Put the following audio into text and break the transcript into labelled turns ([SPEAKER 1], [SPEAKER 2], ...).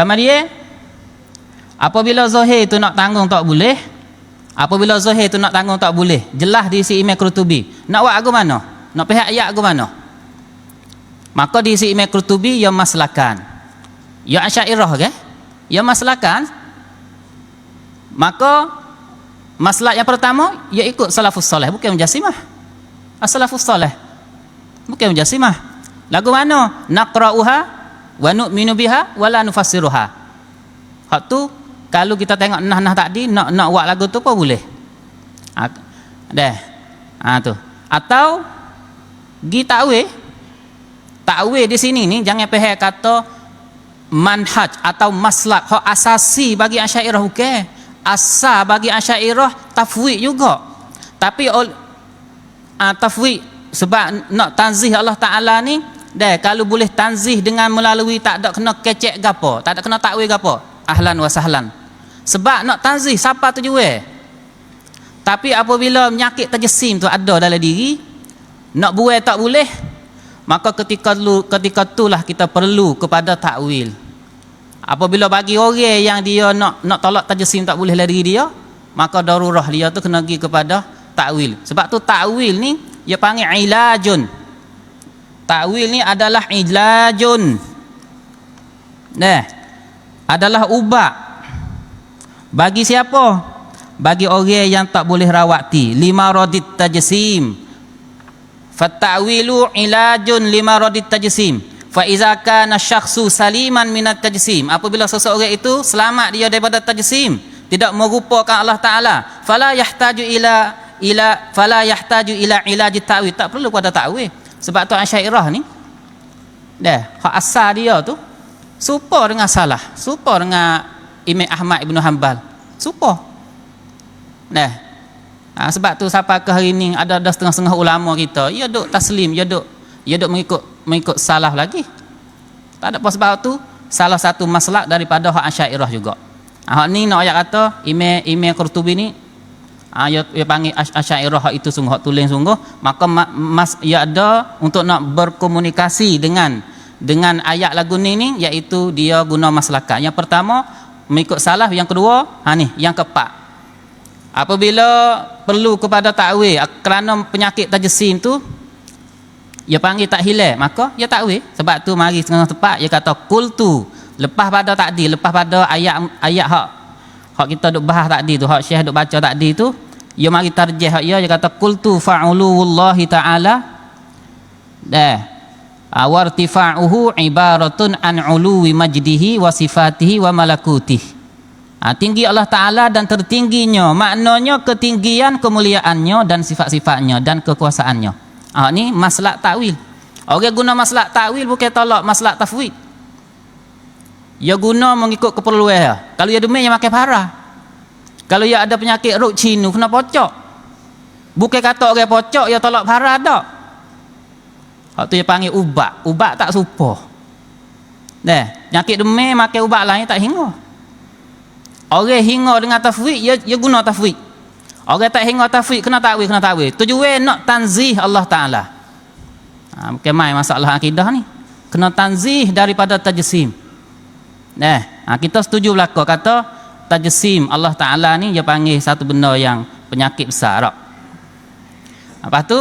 [SPEAKER 1] Kemudian apabila zahir tu nak tanggung tak boleh. Apabila zahir tu nak tanggung tak boleh. Jelas di si Imam Qurtubi. Nak buat aku mana? Nak pihak ayat aku mana? Maka di si Imam Qurtubi yang maslakan. Ya Asy'ariyah ke? Ya maslakan. Maka maslak yang pertama ya ikut salafus soleh bukan mujassimah. As-salafus soleh. Bukan mujassimah. Lagu mana? Naqra'uha wa nu'minu biha wa la nufassiruha. Hak tu kalau kita tengok nah-nah tadi nak nak buat lagu tu apa boleh? Ha, deh. Ha tu. Atau gi takwil takwil di sini ni jangan pihak kata manhaj atau maslak hak asasi bagi asyairah bukan asal bagi asyairah tafwid juga tapi ol, uh, tafwid sebab nak tanzih Allah Ta'ala ni dah kalau boleh tanzih dengan melalui tak ada kena kecek gapo tak ada kena takwil gapo ahlan wa sahlan. Sebab nak tanzih siapa tu jual tapi apabila penyakit terjesim tu ada dalam diri nak buai tak boleh maka ketika lu ketika itulah kita perlu kepada takwil. Apabila bagi orang yang dia nak nak tolak tajsim tak boleh lari dia maka darurah dia tu kena pergi kepada takwil. Sebab tu takwil ni dia panggil ilajun takwil ni adalah ilajun nah adalah ubat bagi siapa bagi orang yang tak boleh rawati lima radit tajsim Fattawilu ilajun lima radit tajsim. Fa iza kana syakhsu saliman minat tajsim. Apabila seseorang itu selamat dia daripada tajsim, tidak merupakan Allah Taala, fala yahtaju ila ila fala yahtaju ila ilaji ta'wil. Tak perlu pada ta'wil. Sebab tu Asy'ariyah ni dah hak asal dia tu serupa dengan salah, serupa dengan Imam Ahmad Ibn Hanbal. Serupa. Nah, Ha, sebab tu sampai ke hari ni ada ada setengah-setengah ulama kita, ya duk taslim, ya duk ya duk mengikut mengikut salah lagi. Tak ada apa sebab tu salah satu masalah daripada hak Asy'ariyah juga. Ha, hak ni nak ayat kata Imam Imam Qurtubi ni ha, ya, ya panggil Asy'ariyah itu sungguh tulen sungguh, maka mas ya ada untuk nak berkomunikasi dengan dengan ayat lagu ni ni iaitu dia guna maslakat. Yang pertama mengikut salah, yang kedua ha ni yang keempat. Apabila perlu kepada takwil kerana penyakit tajsim tu dia panggil tak hilang maka dia takwil. Sebab tu mari setengah tepat dia kata qultu. Lepas pada tadi lepas pada ayat ayat hak hak kita duk bahas tadi tu hak syekh duk baca tadi tu dia mari tarjih hak dia dia kata qultu fa'ulu wallahi ta'ala. Dah. Awartifa'uhu ibaratun an uluwi majdihi wa sifatihi wa malakutihi Ha, tinggi Allah Ta'ala dan tertingginya. Maknanya ketinggian kemuliaannya dan sifat-sifatnya dan kekuasaannya. Ha, ni maslak takwil. Orang guna maslak takwil bukan tolak maslak tafwid dia guna mengikut keperluan dia. kalau dia demam dia makan parah kalau dia ada penyakit ruk cinu kena pocok bukan kata orang pocok dia tolak parah tak waktu dia panggil ubat ubat tak supo Deh, penyakit demam makan ubat lain tak hingga Orang hinga dengan tafwid, dia, dia guna tafwid. Orang tak hinga tafwid, kena takwil, kena takwil. Tujuan nak tanzih Allah Ta'ala. Ha, bukan main masalah akidah ni. Kena tanzih daripada tajsim. Eh, ha, kita setuju belakang kata tajsim Allah Ta'ala ni dia panggil satu benda yang penyakit besar. Lepas tu,